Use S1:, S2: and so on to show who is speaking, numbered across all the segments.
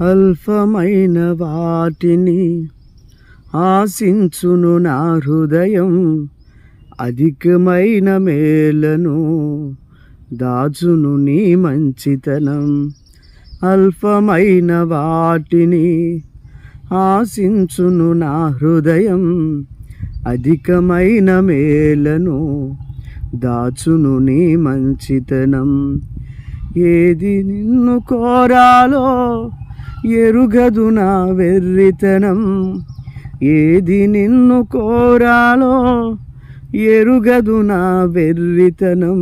S1: అల్పమైన వాటిని ఆశించును నా హృదయం. అధికమైన మేలను దాచును నీ మంచితనం. అల్పమైన వాటిని ఆశించును నా హృదయం. అధికమైన మేలను దాచును నీ మంచితనం. ఏది నిన్ను కోరాలో ఎరుగదు నా వెర్రితనం? ఏది నిన్ను కోరాలో ఎరుగదు నా వెర్రితనం?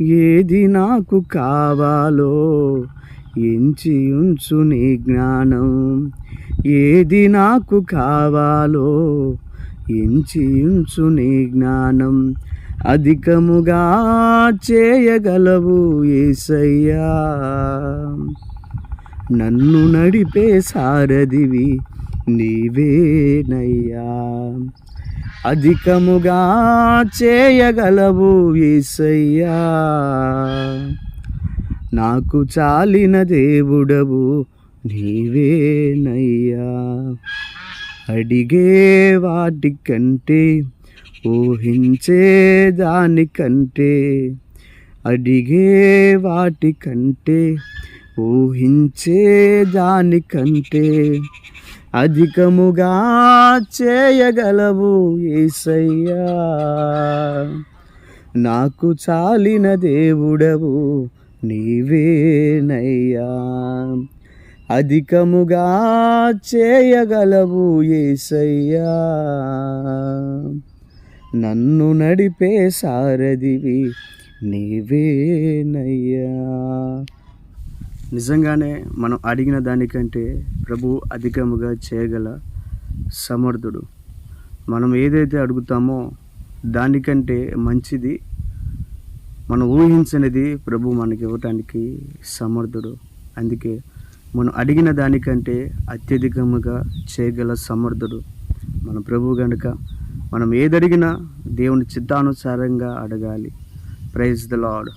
S1: ఏది నాకు కావాలో ఎంచి ఉంచు నీ జ్ఞానం. ఏది నాకు కావాలో ఎంచి ఉంచు నీ జ్ఞానం. అధికముగా చేయగలవు ఏసయ్యా. నన్ను నడిపే సారథివి నీవేనయ్యా. అధికముగా చేయగలవు ఈసయ్యా నాకు చాలిన దేవుడవు నీవేనయ్యా. అడిగే వాటికంటే ఊహించే దానికంటే అడిగే వాటికంటే ఊహించే దానికంటే అధికముగా చేయగలవు ఏసయ్యా. నాకు చాలిన దేవుడవు నీవేనయ్యా. అధికముగా చేయగలవు ఏసయ్యా. నన్ను నడిపే సారథివి నీవేనయ్యా. నిజంగానే మనం అడిగిన దానికంటే ప్రభు అధికముగా చేయగల సమర్థుడు. మనం ఏదైతే అడుగుతామో దానికంటే మంచిది మనం ఊహించినది ప్రభు మనకి ఇవ్వటానికి సమర్థుడు. అందుకే మనం అడిగిన దానికంటే అత్యధికముగా చేయగల సమర్థుడు మన ప్రభు గనుక. మనం ఏదడిగినా దేవుని చిత్తానుసారంగా అడగాలి. Praise the lord